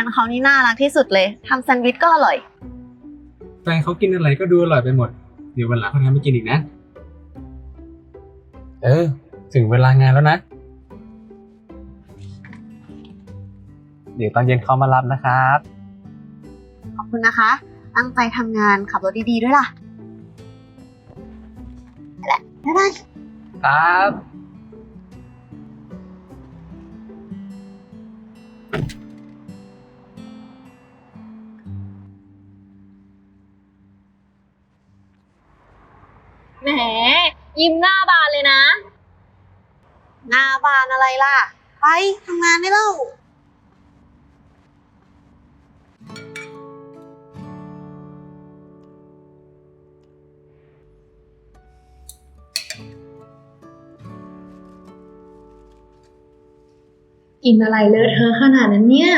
นเขานี่น่ารักที่สุดเลยทำแซนด์วิชก็อร่อย แฟนเขากินอะไรก็ดูอร่อยไปหมด เดี๋ยววันหลังเขาทำให้กินอีกนะ เออ ถึงเวลางานแล้วนะ เดี๋ยวตอนเย็นเขามารับนะครับ ขอบคุณนะคะ ตั้งใจทำงานขับรถดีๆด้วยล่ะไปละบ๊ายบาย ครับ ยิ้มหน้าบานเลยนะ หน้าบานอะไรล่ะ ไปทำงานได้แล้วกินอะไรเลอะเทอะขนาดนั้นเนี่ย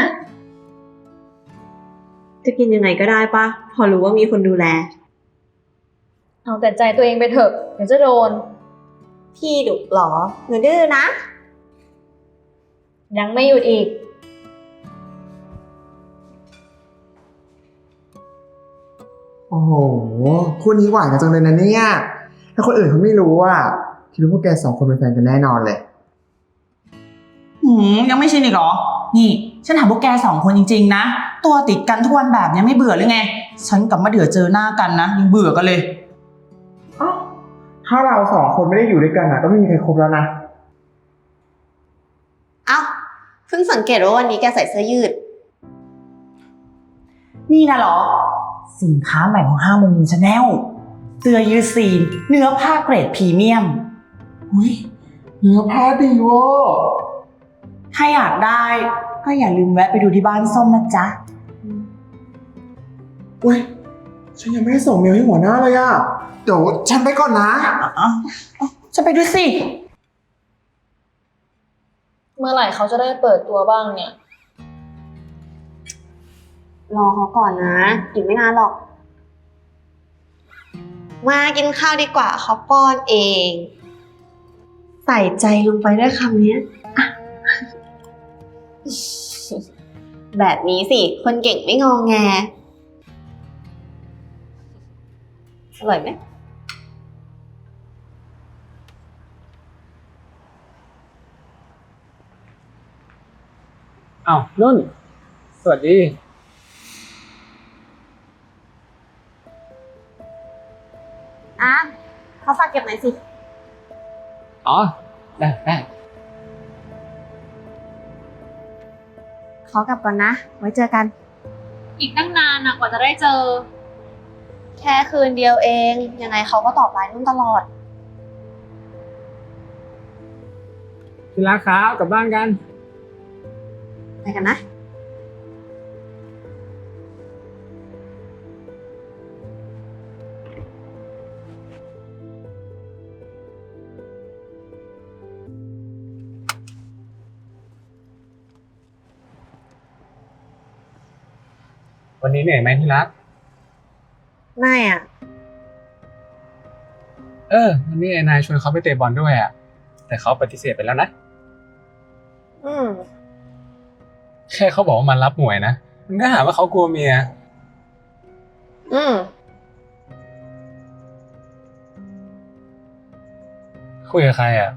จะกินยังไงก็ได้ปะพอรู้ว่ามีคนดูแล เอาแต่ใจตัวเองไปเถอะเดี๋ยวจะโดน พี่ดุหรอ หนูดื้อนะ ยังไม่หยุดอีก โอ้โหคู่นี้หวานกันจังเลยนะเนี่ย ถ้าคนอื่นเขาไม่รู้อะคิดว่าพวกแกสองคนเป็นแฟนกันแน่นอนเลย หืมยังไม่ชินอีกเหรอ นี่ ฉันถามพวกแกสองคนจริงๆนะ ตัวติดกันทุกวันแบบเนี้ยไม่เบื่อหรือไง ฉันกับมะเดือเจอหน้ากันนะยังเบื่อกันเลยเอ้า ถ้าเราสองคนไม่ได้อยู่ด้วยกันอะ ก็ไม่มีใครคบแล้วนะ เอ้าเพิ่งสังเกตว่าวันนี้แกใส่เสื้อยืด นี่นะเหรอ สินค้าใหม่ของห้างโมงยินชาแนลเสื้อยืดซีน เนื้อผ้าเกรดพรีเมียมอุ้ยเนื้อผ้าดีเวอร์ถ้าอยากได้ ก็อย่าลืมแวะไปดูที่บ้านส้มนะจ๊ะ อุ้ย ฉันยังไม่ได้ส่งเมลให้หัวหน้าเลยอะเดี๋ยวฉันไปก่อนนะอ๋อจะไปดูสิ เมื่อไหร่เขาจะได้เปิดตัวบ้างเนี่ย รอเขาก่อนนะ อีกไม่นานหรอก มากินข้าวดีกว่าเขาป้อนเอง ใส่ใจลงไปด้วยคำเนี้ยอะแบบนี้สิ คนเก่งไม่งองแง อร่อยไหมอ้าวนุ่น สวัสดี อะเขาฝากเก็บหน่อยสิ อ๋อ ได้ได้ขอกลับก่อนนะ ไว้เจอกัน อีกตั้งนานอะกว่าจะได้เจอ แค่คืนเดียวเอง ยังไงเขาก็ตอบไลน์นุ่นตลอด ที่รักครับกลับบ้านกัน ไปกันนะ วันนี้เหนื่อยไหมที่รัก ไม่อะ เออวันนี้ไอ้นายชวนเขาไปเตะบอลด้วยอะ แต่เขาปฏิเสธไปแล้วนะ อืม แค่เขาบอกว่ามันรับหมวยนะ มันก็หาว่าเขากลัวเมีย อืม คุยกับใครอะ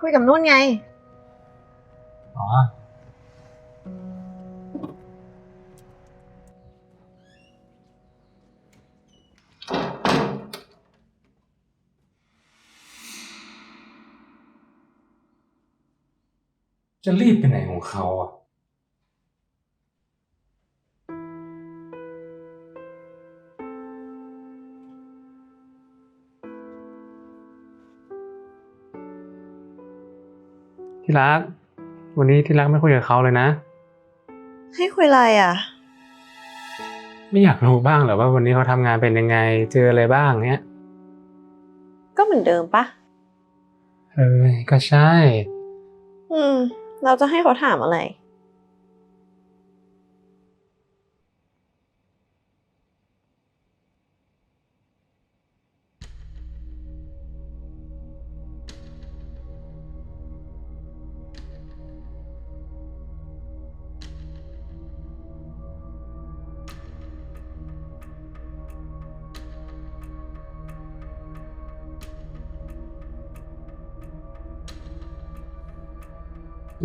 คุยกับนุ่นไง จะรีบไปไหนของเขาอะ ที่รัก วันนี้ที่รักไม่คุยกับเขาเลยนะ ให้คุยอะไรอะ ไม่อยากรู้บ้างเหรอว่าวันนี้เขาทำงานเป็นยังไง เจออะไรบ้างเนี้ย ก็เหมือนเดิมปะเออก็ใช่ อืม เราจะให้เขาถามอะไร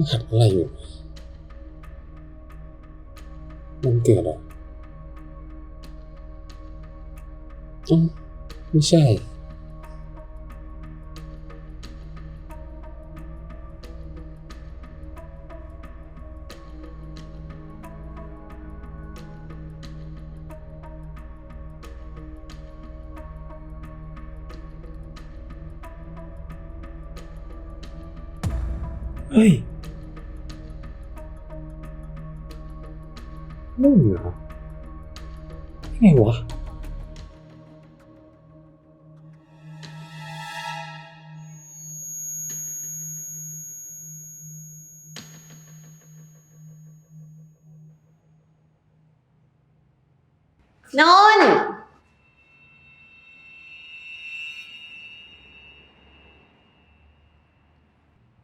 หัสอะไรอยู่มันเกิดอะอ๋อไม่ใช่เฮ้ย นุ่นเหรอไงวะ นนท์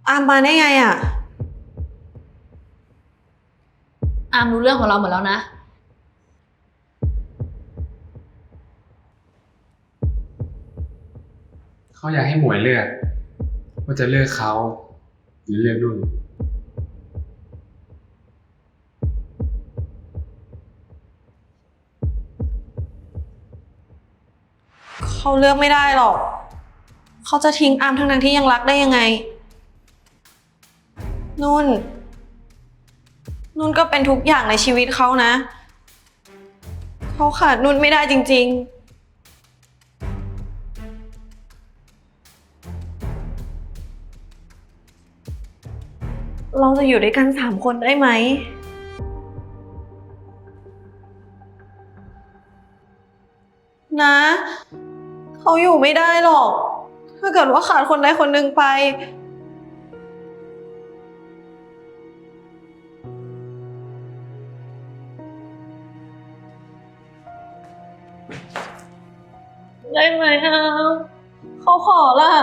อามมาได้ไงอะ อามรู้เรื่องของเราหมดแล้วนะ เขาอยากให้หมวยเลือก ว่าจะเลือกเขา หรือเลือกนุ่น เขาเลือกไม่ได้หรอก เขาจะทิ้งอามทั้งนั้นที่ยังรักได้ยังไง นุ่น นุ่นก็เป็นทุกอย่างในชีวิตเขานะ เขาขาดนุ่นไม่ได้จริง ๆ เราจะอยู่ด้วยกันสามคนได้ไหม นะ เขาอยู่ไม่ได้หรอก ถ้าเกิดว่าขาดคนใดคนหนึ่งไป ได้ไหมอะเขาขอละ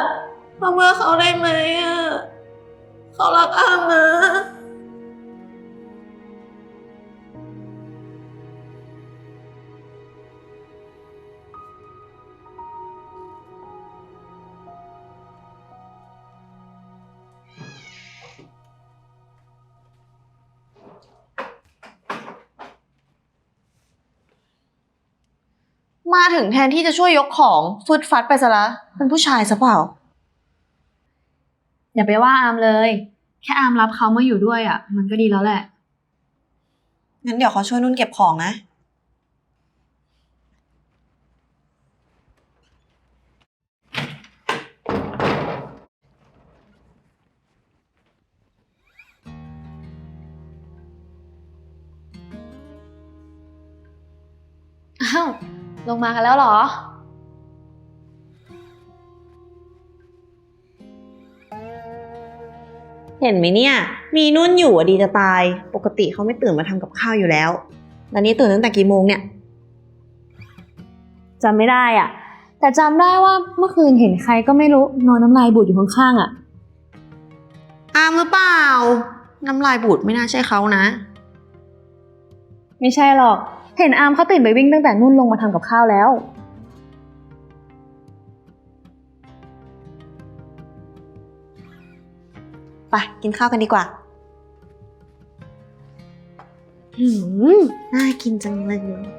มาเมื่อเขาได้ไหมอะเขารักอามนะ ถึงแทนที่จะช่วยยกของฟุดฟัดไปซะละเป็นผู้ชายซะเปล่า อย่าไปว่าอามเลย แค่อามรับเขามาอยู่ด้วยอะ มันก็ดีแล้วแหละ งั้นเดี๋ยวเขาช่วยนุ่นเก็บของนะ ลงมากันแล้วเหรอ เห็นไหมเนี่ย มีนุ่นอยู่อะดีจะตาย ปกติเขาไม่ตื่นมาทำกับข้าวอยู่แล้ว แล้วนี่ตื่นตั้งแต่กี่โมงเนี่ยจำไม่ได้อะ แต่จำได้ว่าเมื่อคืนเห็นใครก็ไม่รู้นอนน้ำลายบูดอยู่ข้างๆอะ อามหรือเปล่า น้ำลายบูดไม่น่าใช่เขานะ ไม่ใช่หรอก เห็นอาร์มเขาตื่นไปวิ่งตั้งแต่นุ่นลงมาทำกับข้าวแล้ว ไปกินข้าวกันดีกว่า หืม น่ากินจังเลย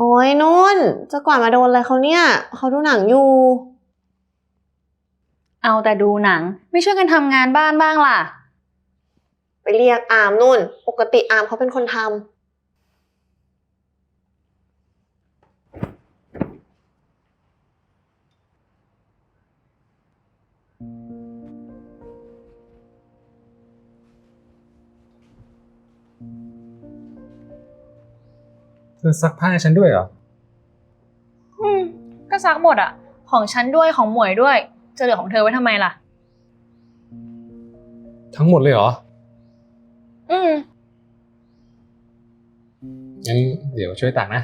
โอ้ยนุ่น จะกว่าดมาโดนอะไรเขาเนี่ย เขาดูหนังอยู่ เอาแต่ดูหนัง ไม่ช่วยกันทำงานบ้านบ้างล่ะ ไปเรียกอามนุ่น ปกติอามเขาเป็นคนทำ เธอซักผ้าให้ฉันด้วยเหรอ อืม ก็ซักหมดอะของฉันด้วยของหมวยด้วย จะเหลือของเธอไว้ทำไมล่ะ ทั้งหมดเลยเหรอ อืม งั้นเดี๋ยวช่วยตักนะ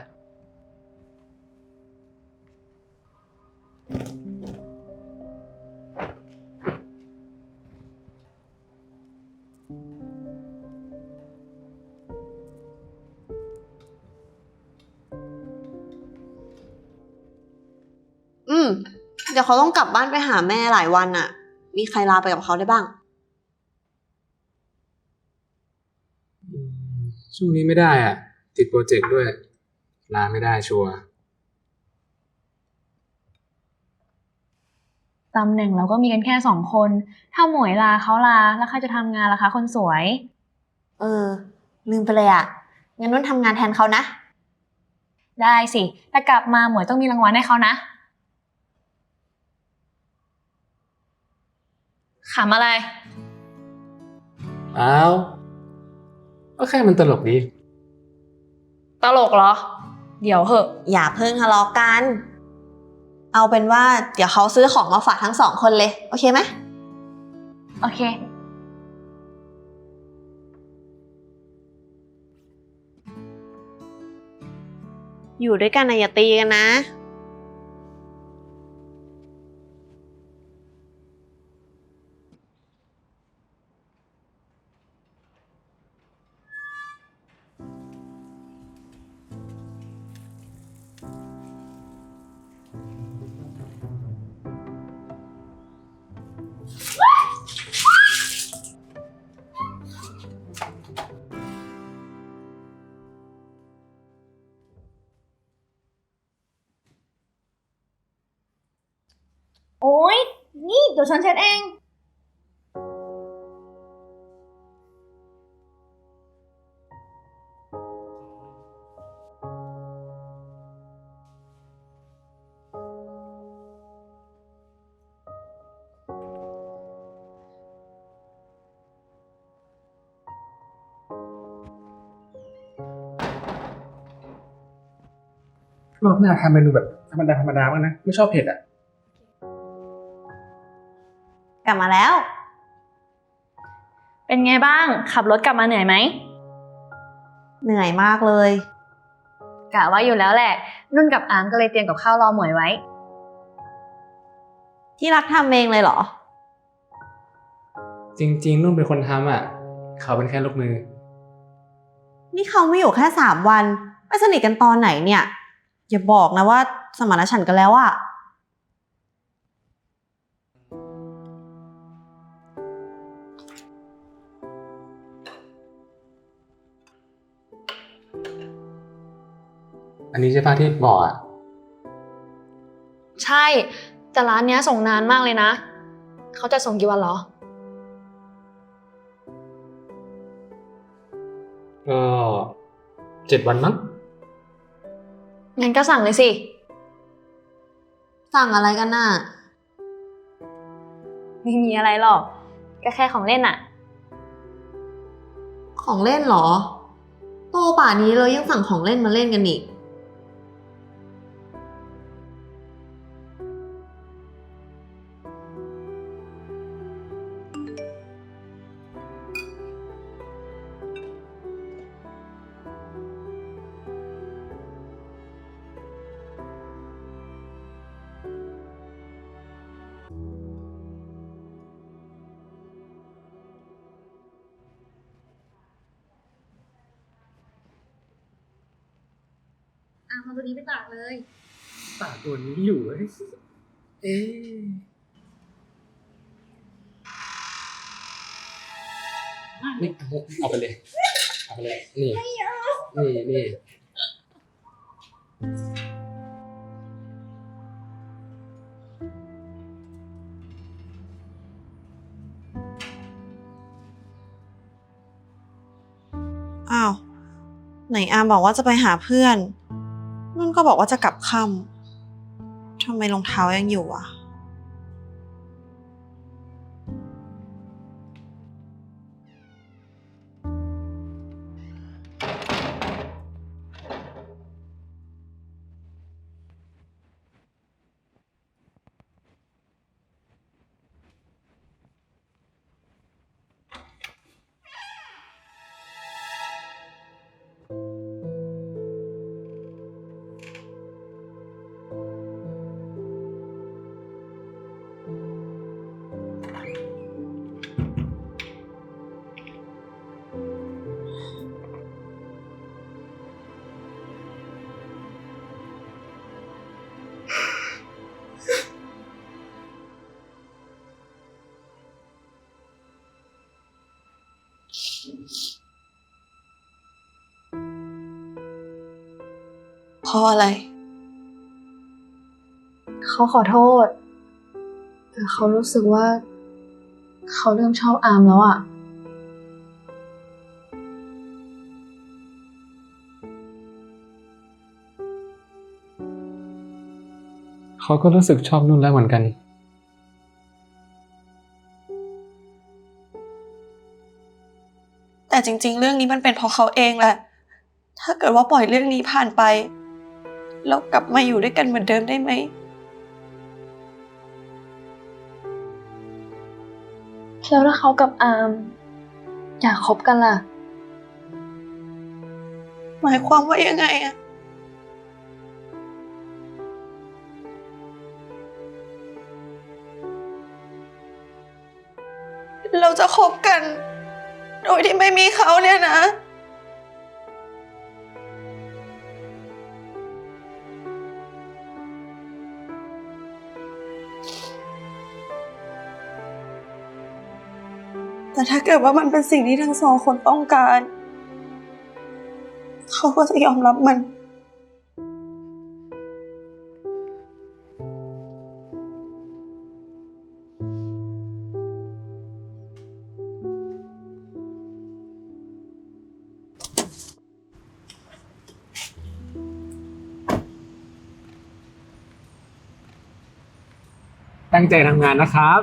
ม เดี๋ยวเขาต้องกลับบ้านไปหาแม่หลายวันอะมีใครลาไปกับเขาได้บ้างอืมช่วงนี้ไม่ได้อะ ติดโปรเจกต์ด้วย ลาไม่ได้ชัวร์ตำแหน่งเราก็มีกันแค่สองคน ถ้าหมวยลาเขาลาแล้วใครจะทำงานล่ะคะคนสวย เออ ลืมไปเลยอะงั้นนุ่นทำงานแทนเขานะ ได้สิ แต่กลับมาหมวยต้องมีรางวัลให้เขานะ ขำอะไร อ้าวก็แค่มันตลกดี ตลกเหรอ เดี๋ยวเหอะ อย่าเพิ่งทะเลาะกัน เอาเป็นว่า เดี๋ยวเขาซื้อของมาฝากทั้งสองคนเลย โอเคไหม โอเค อยู่ด้วยกันนะอย่าตีกันนะ ยวฉันเช็ดเองรอบหน้าทำเมนูแบบธรรมดาธรรมดาบ้างนะ ไม่ชอบเผ็ดอะ บมาแล้ว เป็นไงบ้าง ขับรถกลับมาเหนื่อยไหม เหนื่อยมากเลยกะว่าอยู่แล้วแหละ นุ่นกับอามก็เลยเตรียมกับข้าวรอหมวยไว้ ที่รักทำเองเลยเหรอ จริง ๆ นุ่นเป็นคนทำอะ เขาเป็นแค่ลูกมือ นี่เขาไม่อยู่แค่สามวัน ไปสนิทกันตอนไหนเนี่ย อย่าบอกนะว่าสมานฉันท์กันแล้วอะ อันนี้ใช่ป้าที่บอกอะใช่ แต่ร้านเนี้ยส่งนานมากเลยนะ เขาจะส่งกี่วันเหรอ ก็เจ็ดวันมั้ง งั้นก็สั่งเลยสิ สั่งอะไรกันน่ะ ไม่มีอะไรหรอก ก็แค่ของเล่นอะของเล่นเหรอ โตป่านี้เลยยังสั่งของเล่นมาเล่นกันอีก อะมาตัวนี้ไปตากเลย ตากตัวนี้อยู่เอ้ยเอ๊ะนี่เอาเอาไปเลย เอาไปเลย นี่ นี่นี่อ้าว ไหนอามบอกว่าจะไปหาเพื่อน นุ่นก็บอกว่าจะกลับค่ำทำไมรองเท้ายังอยู่อะ ราะอะไร เขาขอโทษ แต่เขารู้สึกว่า เขาเริ่มชอบอามแล้วอะ เขาก็รู้สึกชอบนุ่นแล้วเหมือนกัน แต่จริง ๆ เรื่องนี้มันเป็นเพราะเขาเองแหละ ถ้าเกิดว่าปล่อยเรื่องนี้ผ่านไป แล้วกลับมาอยู่ด้วยกันเหมือนเดิมได้ไหม แล้วถ้าเขากับอาม อยากคบกันล่ะ หมายความว่ายังไงอะเราจะคบกัน โดยที่ไม่มีเขาเนี่ยนะ ถ้าเกิดว่ามันเป็นสิ่งที่ทั้งสองคนต้องการ เขาก็จะยอมรับมันตั้งใจทำงานนะครับ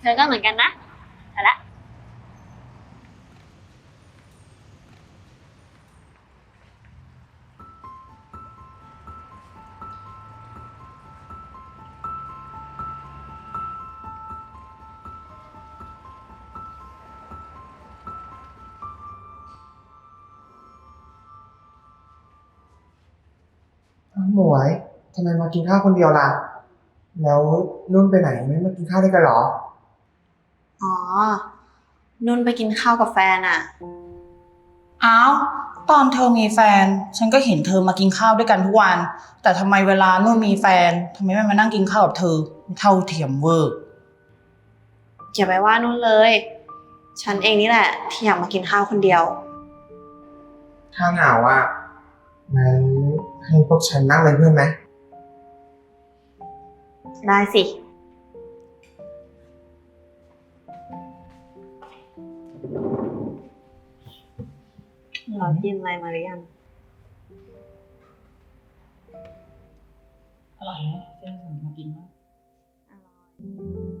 เธอก็เหมือนกันนะ หมวยทำไมมากินข้าวคนเดียวล่ะ แล้วนุ่นไปไหนไม่มากินข้าวด้วยกันเหรอ อ๋อ นุ่นไปกินข้าวกับแฟนอะอ้าว ตอนเธอมีแฟน ฉันก็เห็นเธอมากินข้าวด้วยกันทุกวัน แต่ทำไมเวลานุ่นมีแฟนทำไมไม่มานั่งกินข้าวกับเธอ เท่าเทียมเวอร์อย่าไปว่านุ่นเลย ฉันเองนี่แหละ ที่อยากมากินข้าวคนเดียว ถ้าเหงาอะงั้น ให้พวกฉันนั่งเป็นเพื่อนไหม ได้สิ เรากินอะไรมาหรือยัง อร่อยไหมเจ๊มากินบ้างอร่อย